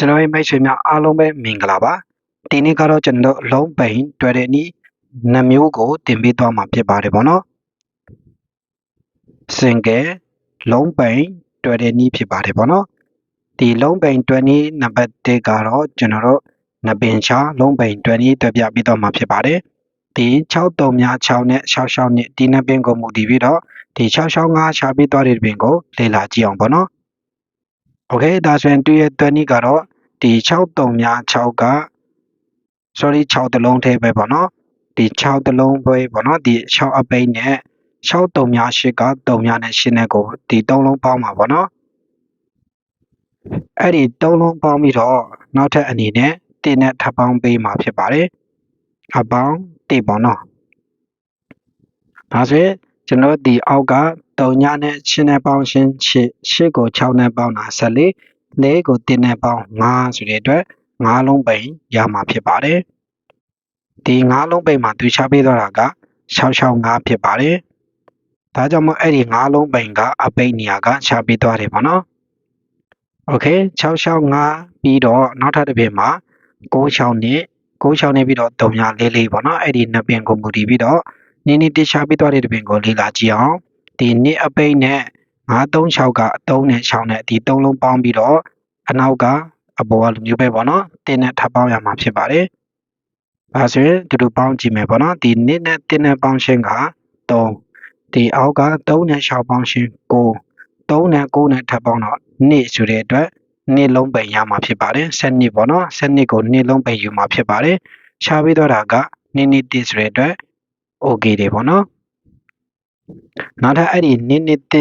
ကျွန်တော်ရဲ့မိတ်ဆွေများအားလုံးပဲမင်္ဂလာပါဒီနေ့ကတော့ကျွန်တော်လုံးပိန်တွေ့တဲ့နီးနှမျိုးကိုတင်ပေးသွားမှာဖြစ်ပါတယ်ဗောနော်စင်ကယ်လုံးပိန်တွေ့တဲ့နီးဖြစ်ပါတယ်ဗောနော်ဒီလုံးပိန်တွေ့နီးနံပါတ်1ကတော့ကျွန်တော်တို့နပင်ချလုံးပိန်တွေ့နီးတွေ့ပြပေးတော့မှာဖြစ်ပါတယ်ဒီ63များ6နဲ့66နဲ့ဒီနပင်ကိုမူတည်ပြီးတော့ဒီ665ရှာပေးသွားတဲ့ပင်ကိုလေ့လာကြည့်အောင်ဗောနော်โอเคဒါဆိုရင်သူရဲ့တွဲနည်းကတော့ ဒီ63များ6က sorry 6တလုံးထဲပဲပေါ့နော်ဒီ6တလုံးပဲပေါ့နော်ဒီ6အပိတ်နဲ့63များ8က3များနဲ့8နဲ့ကိုဒီ3လုံးပေါင်းပါပေါ့နော်အဲ့ဒီ3လုံးပေါင်းပြီးတော့နောက်ထပ်အနေနဲ့1နဲ့ထပ်ပေါင်းပေးမှာဖြစ်ပါတယ်အပေါင်း1ပေါ့နော်ဒါဆိုရင်ကျွန်တော်ဒီအောက်က3ညနဲ့8နဲ့ပေါင်းရှင်း8 8ကို6နဲ့ပေါင်းတာ14 လေးကိုတင်းနဲ့ပေါင်း9ဆိုတဲ့အတွက်9လုံးပိန်ရမှာဖြစ်ပါတယ်။ဒီ9လုံးပိန်မှာသူချပေးသွားတာက665ဖြစ်ပါတယ်။ဒါကြောင့်မို့အဲ့ဒီ9လုံးပိန်ကအပိန်နေရာကချပေးသွားတယ်ပေါ့နော်။ Okay 665ပြီးတော့နောက်ထပ်တစ်ပင်မှာ96နဲ့96နဲ့ပြီးတော့344ပေါ့နော်။အဲ့ဒီနှစ်ပင်ကိုမူတည်ပြီးတော့နင်းနေတခြားပေးသွားတဲ့တစ်ပင်ကိုလေ့လာကြည့်အောင်။ဒီနှစ်အပိန်နဲ့ 936ကအ3နဲ့6နဲ့ဒီ3လုံးပေါင်းပြီးတော့အနောက်ကအပေါ်ကလူမျိုးပဲပေါ့နော်တင်းနဲ့ထပ်ပေါင်းရမှာဖြစ်ပါတယ်။ဒါဆိုရင်ဒီလိုပေါင်းကြည့်မယ်ပေါ့နော်ဒီနှစ်နဲ့တင်းနဲ့ပေါင်းရှင်းက3ဒီအောက်က3နဲ့6ပေါင်းရှင်း9 3နဲ့9နဲ့ထပ်ပေါင်းတော့2ဆိုတဲ့အတွက်နှစ်လုံးပိန်ရမှာဖြစ်ပါတယ်။7နှစ်ပေါ့နော်7နှစ်ကိုနှစ်လုံးပိန်ယူမှာဖြစ်ပါတယ်။ရှားပြီးတော့တာကနှစ်နှစ်တဆိုတဲ့အတွက် okay တွေပေါ့နော်။နောက်ထပ်အဲ့ဒီနှစ်နှစ်တ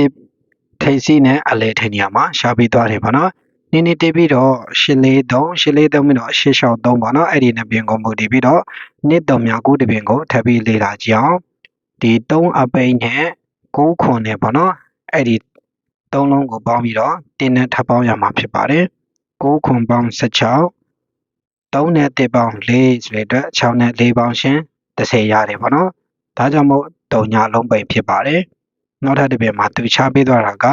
ထိစီနဲ့အလဲထိနေရမှာရှားပြီးသွားတယ်ပေါ့နော်။နင်းနေတပြီးတော့843 843ပြီးတော့863ပေါ့နော်အဲ့ဒီနှစ်ပြင်ကိုမူတည်ပြီးတော့နှစ်တုံများ9တပြင်ကိုထပ်ပြီးလေ့လာကြည့်အောင်ဒီ3အပိန်နဲ့9ခွန်နဲ့ပေါ့နော်အဲ့ဒီ3လုံးကိုပေါင်းပြီးတော့တင်းနဲ့ထပ်ပေါင်းရမှာဖြစ်ပါတယ်9ခွန်ပေါင်း16 3နဲ့1ပေါင်း4ဆိုတဲ့အတွက်6နဲ့4ပေါင်းရှင်း30ရတယ်ပေါ့နော်ဒါကြောင့်မို့တုံညာလုံးပိန်ဖြစ်ပါတယ် နောက်ထပ်တစ်ပြင်မှာသူချပေးသွားတာက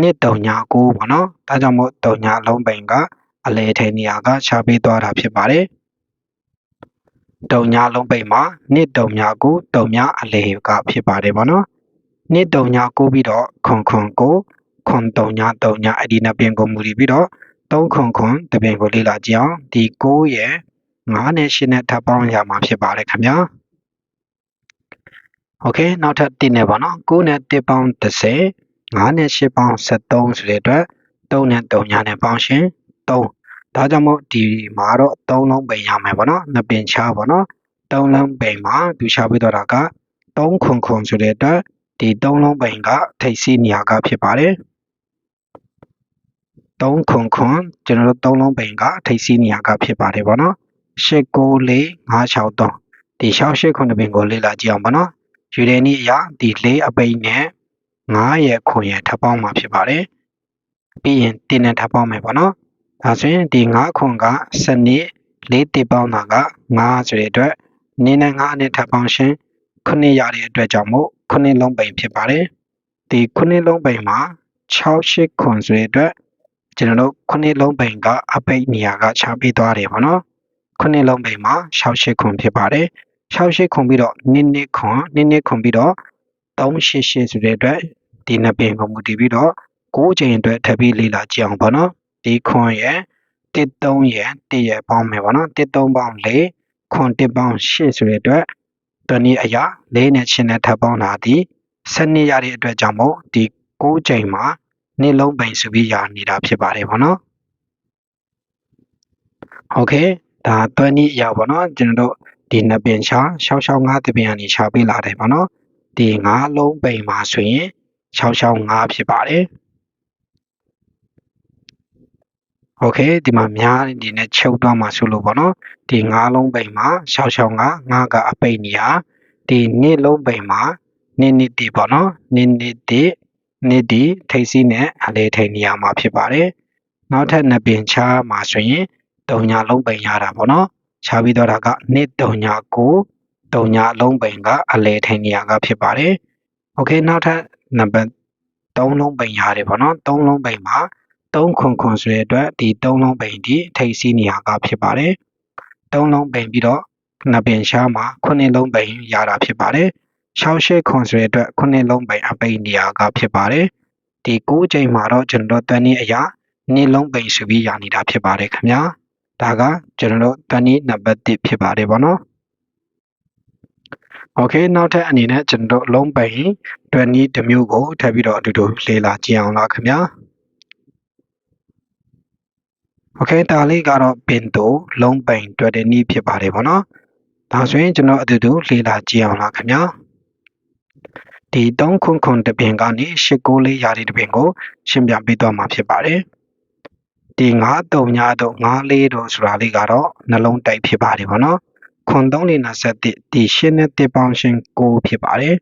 နှစ်တုံညာ9ပေါ့နော်ဒါကြောင့်မို့တုံညာလုံးပိန်ကအလဲထိန်နေရာကချပေးသွားတာဖြစ်ပါတယ်တုံညာလုံးပိန်မှာနှစ်တုံညာ9တုံညာအလဲကဖြစ်ပါတယ်ပေါ့နော်နှစ်တုံညာ9ပြီးတော့ခွန်ခွန်9ခွန်တုံညာတုံညာအဲ့ဒီနှစ်ပြင်ကိုမူတည်ပြီးတော့3ခွန်ခွန်တပြင်ကိုလေ့လာကြည့်အောင်ဒီ9ရဲ့9နဲ့10နဲ့ထပ်ပေါင်းရမှာဖြစ်ပါတယ်ခင်ဗျာ โอเคနောက်ထပ်1နဲ့ပါနော်9နဲ့1ပေါင်း30 9နဲ့8ပေါင်း73ဆိုတဲ့အတွက်3နဲ့3ညာနဲ့ပေါင်းရှင်3ဒါကြောင့်မို့ဒီမှာတော့3လုံးပိန်ရမယ်ပေါ့နော်နှစ်ပင်ချပေါ့နော်3လုံးပိန်မှာသူချပေးတော့တာက3ခွန်ခွန်ဆိုတဲ့အတွက်ဒီ3လုံးပိန်ကထိပ်စီးနေရာကဖြစ်ပါတယ်3ခွန်ခွန်ကျွန်တော်တို့3လုံးပိန်ကထိပ်စီးနေရာကဖြစ်ပါတယ်ပေါ့နော်8 9 4 5 6 3ဒီ6 8ခွန်ပင်ကိုလေ့လာကြည့်အောင်ပေါ့နော် ယူရဲနည်းအရာဒီ၄အပိန်နဲ့9ရဲ့ခွန်ရဲ့ထပ်ပေါင်းမှာဖြစ်ပါတယ်ပြီးရင်တင်းနဲ့ထပ်ပေါင်းမယ်ပေါ့နော်ဒါဆိုရင်ဒီ9ခွန်ကစနစ်၄တစ်ပေါင်းတာက9ဆိုတဲ့အတွက်နင်းနဲ့9နဲ့ထပ်ပေါင်းရှင်ခုနှစ်ရတဲ့အတွက်ကြောင့်မို့ခုနှစ်လုံးပိန်ဖြစ်ပါတယ်ဒီခုနှစ်လုံးပိန်မှာ6 8ခွန်ဆိုတဲ့အတွက်ကျွန်တော်တို့ခုနှစ်လုံးပိန်ကအပိတ်နေရာကချပေးသွားတယ်ပေါ့နော်ခုနှစ်လုံးပိန်မှာ6 8ခွန်ဖြစ်ပါတယ် 6 8ခွန်ပြီးတော့နင်းနစ်ခွန်နင်းနစ်ခွန်ပြီးတော့388ဆိုတဲ့အတွက်ဒီနှစ်ပင်ကိုမူတည်ပြီးတော့9ချိန်အတွက်ထပ်ပြီးလေ့လာကြည့်အောင်ပေါ့နော်ဒီခွန်ရဲ့13ရဲ့1ရဲ့ပေါင်းမယ်ပေါ့နော်13ပေါင်း4ခွန်1ပေါင်း8ဆိုတဲ့အတွက်တနည်းအရာ4နဲ့ချင်းနဲ့ထပ်ပေါင်းတာဒီ7ရတဲ့အတွက်ကြောင့်မို့ဒီ9ချိန်မှာနေ့လုံးပိန်ဆိုပြီးရနေတာဖြစ်ပါတယ်ပေါ့နော်โอเคဒါတွဲနည်းအရာပေါ့နော်ကျွန်တော်တို့ ဒီနှစ်ပင်ချ665တပင်ကနေချပေးလာတယ်ပေါ့နော်ဒီ9လုံးပိန်မှာဆိုရင်665ဖြစ်ပါတယ်โอเคဒီမှာများဒီနဲ့ချုပ်သွားမှာဆိုလို့ပေါ့နော်ဒီ9လုံးပိန်မှာ665 9ကအပိန်နေရဒီနှစ်လုံးပိန်မှာနှစ်နှစ်တီပေါ့နော်နှစ်နှစ်တီနှစ်တီထိပ်စီးနဲ့အလေထိန်နေရမှာဖြစ်ပါတယ်နောက်ထပ်နှစ်ပင်ချမှာဆိုရင်တုံညာလုံးပိန်ရတာပေါ့နော် ချပြီးတော့တာကနှစ်တုံညာကိုတုံညာလုံးပိန်ကအလဲထိန်နေရကဖြစ်ပါတယ်။ Okay နောက်ထပ်နံပါတ်3လုံးပိန်ရတယ်ပေါ့နော်3လုံးပိန်မှာ3ခွန်ခွန်ဆိုတဲ့အတွက်ဒီ3လုံးပိန်ဒီထိပ်စီးနေရာကဖြစ်ပါတယ်3လုံးပိန်ပြီးတော့နှစ်ပင်ရှားမှာ9လုံးပိန်ရတာဖြစ်ပါတယ်68ခွန်ဆိုတဲ့အတွက်9လုံးပိန်အပိန်နေရာကဖြစ်ပါတယ်ဒီ9ချိန်မှာတော့ကျွန်တော်တို့တန်းနည်းအရာနေလုံးပိန်ဆိုပြီးရနေတာဖြစ်ပါတယ်ခင်ဗျာ ဒါကကျွန်တော်တို့တန်းနည်းနံပါတ်1ဖြစ်ပါတယ်ဗောနော်โอเคနောက်ထပ်အနေနဲ့ကျွန်တော်တို့လုံးပိန်တွန်းနည်းတစ်မျိုးကိုထပ်ပြီးတော့အတူတူလေ့လာကြည့်အောင်လားခင်ဗျာโอเคဒါလေးကတော့ပင်တိုလုံးပိန်တွဲတဲ့နည်းဖြစ်ပါတယ်ဗောနော်ဒါဆိုရင်ကျွန်တော်အတူတူလေ့လာကြည့်အောင်လားခင်ဗျာဒီ3ခွန်ခွန်တပင်ကနေ8ကိုလေးရာဒီတပင်ကို ရှင်းပြပေးသွားမှာဖြစ်ပါတယ် ဒီ9 3ညတော့9လေးတော့ဆိုတာလေးကတော့နှလုံးတိုက်ဖြစ်ပါတယ်ဗောနော်ခွန်3လေး21ဒီရှင်းနဲ့တစ်ပေါင်းရှင်း9ဖြစ်ပါတယ်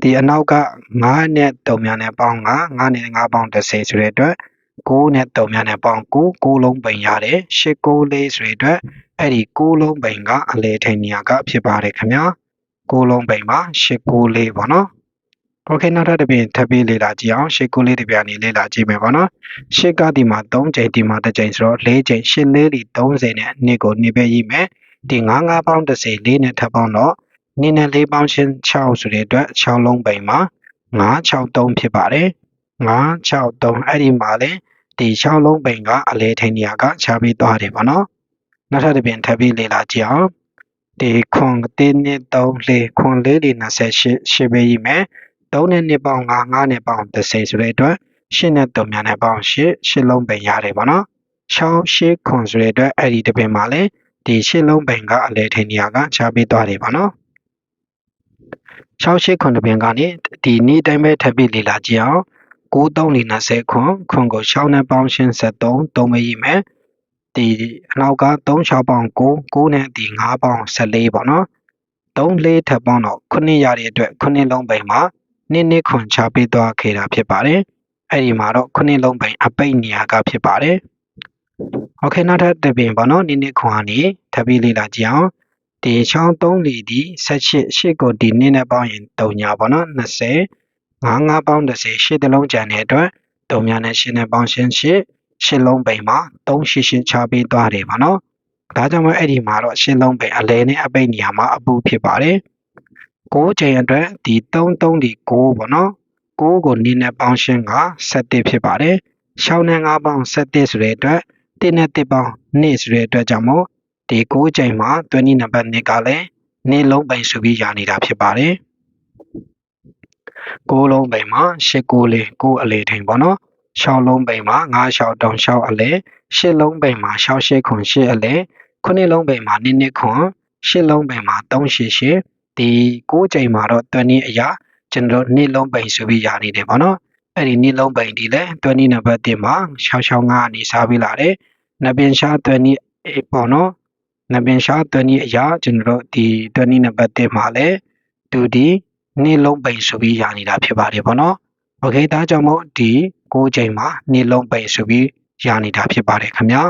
ဒီအနောက်က9နဲ့3များနဲ့ပေါင်း9 9နဲ့5ပေါင်း30ဆိုတဲ့အတွက်6နဲ့3များနဲ့ပေါင်း9 9လုံးပိန်ရတယ်8 9လေးဆိုတဲ့အတွက်အဲ့ဒီ6လုံးပိန်ကအလေထိန်နေရာကဖြစ်ပါတယ်ခင်ဗျာ6လုံးပိန်မှာ8 9လေးပေါ့နော် โอเคနောက်ထပ်တစ်ပြင်ထပ်ပြီးလေ့လာကြည့်အောင်ရှစ်ကိုလေးတစ်ပြားနေလေ့လာကြည့်မယ်ပေါ့နော်ရှစ်ကဒီမှာ3ချိန်ဒီမှာ1ချိန်ဆိုတော့4ချိန်ရှစ်လေးဒီ30နဲ့နှစ်ကိုနှစ်ပဲရေးမယ်ဒီ9 9ပေါင်း30လေးနဲ့ထပ်ပေါင်းတော့နှစ်နဲ့4ပေါင်းရှင်း6ဆိုတဲ့အတွက်6လုံးပိန်မှာ9 6 3ဖြစ်ပါတယ်9 6 3အဲ့ဒီမှာလေဒီ6လုံးပိန်ကအလဲထိန်နေရာကခြားပြီးသွားတယ်ပေါ့နော်နောက်ထပ်တစ်ပြင်ထပ်ပြီးလေ့လာကြည့်အောင်ဒီခွန်တင်းနဲ့3လေးခွန်လေးဒီ28ရှစ်ပဲရေးမယ် 3နဲ့2ပေါင်း5 5နဲ့ပေါင်း30ဆိုတဲ့အတွက်8နဲ့3များနဲ့ပေါင်း8 8လုံးပိန်ရတယ်ပေါ့နော်6 8ခွန်ဆိုတဲ့အတွက်အဲ့ဒီတစ်ပင်မှာလည်းဒီ8လုံးပိန်ကအလဲထိန်နေရာကခြားပေးသွားတယ်ပေါ့နော်6 8ခွန်တစ်ပင်ကနေဒီနေ့တိုင်းပဲထပ်ပြီးလေ့လာကြည့်အောင်9 3 4 20ခွန်ခွန်ကို6နဲ့ပေါင်းရှင်း73 3ပဲရေးမယ်ဒီအနောက်က3 6ပေါင်း9 9နဲ့ဒီ5ပေါင်း14ပေါ့နော်3 4ထပ်ပေါင်းတော့9ရတဲ့အတွက်9လုံးပိန်မှာ နှစ်နှစ်ခွန်ချပေးသွားခဲ့တာဖြစ်ပါတယ်။အဲ့ဒီမှာတော့ခုနှစ်လုံးပိုင်အပိတ်နေရာကဖြစ်ပါတယ်။ Okay နောက်ထပ်တစ်ပင်ပေါ့နော်နှစ်နှစ်ခွန်ကနေထပ်ပြီးလေ့လာကြည့်အောင်။ဒီချောင်း3လီဒီ18 8ကိုဒီနှစ်နဲ့ပေါင်းရင်3ညာပေါ့နော်20 5 5ပေါင်း30 8တလုံးကျန်တဲ့အတွက်3ညာနဲ့8နဲ့ပေါင်းရှင်း8 8လုံးပိန်မှာ3 8 8ချပေးသွားတယ်ပေါ့နော်။ဒါကြောင့်မို့အဲ့ဒီမှာတော့ရှင်းလုံးပိန်အလဲနဲ့အပိတ်နေရာမှာအပူဖြစ်ပါတယ်။ 6ချိန်အတွက်ဒီ33ဒီ6ပေါ့နော်6ကိုနည်းနဲ့ပေါင်းရှင်းက7ဖြစ်ပါတယ်6နဲ့5ပေါင်း7ဆိုတဲ့အတွက်1နဲ့1ပေါင်း2ဆိုတဲ့အတွက်ကြောင့်မို့ဒီ6ချိန်မှာ20နံပါတ်2ကလည်းနေလုံးပိန်ဆိုပြီးရနေတာဖြစ်ပါတယ်6လုံးပိန်မှာ8 9လေး9အလေထိန်ပေါ့နော်6လုံးပိန်မှာ9 6တောင်6အလေ8လုံးပိန်မှာ6 8ခွန်8အလေ9လုံးပိန်မှာ2 2ခွန်8လုံးပိန်မှာ3 8 8 ဒီ6ချိန်မှာတော့20အရာကျွန်တော်နေ့လုံးပိန်ဆိုပြီးရနေတယ်ပေါ့နော်အဲ့ဒီနေ့လုံးပိန်ဒီလဲ20နံပါတ်1မှာ665အနေစားပေးလာတယ်နပင်ရှား20ပေါ့နော်နပင်ရှား20အရာကျွန်တော်ဒီ20နံပါတ်1မှာလဲတူဒီနေ့လုံးပိန်ဆိုပြီးရနေတာဖြစ်ပါတယ်ပေါ့နော်โอเคဒါကြောင့်မို့ဒီ6ချိန်မှာနေ့လုံးပိန်ဆိုပြီးရနေတာဖြစ်ပါတယ်ခင်ဗျာ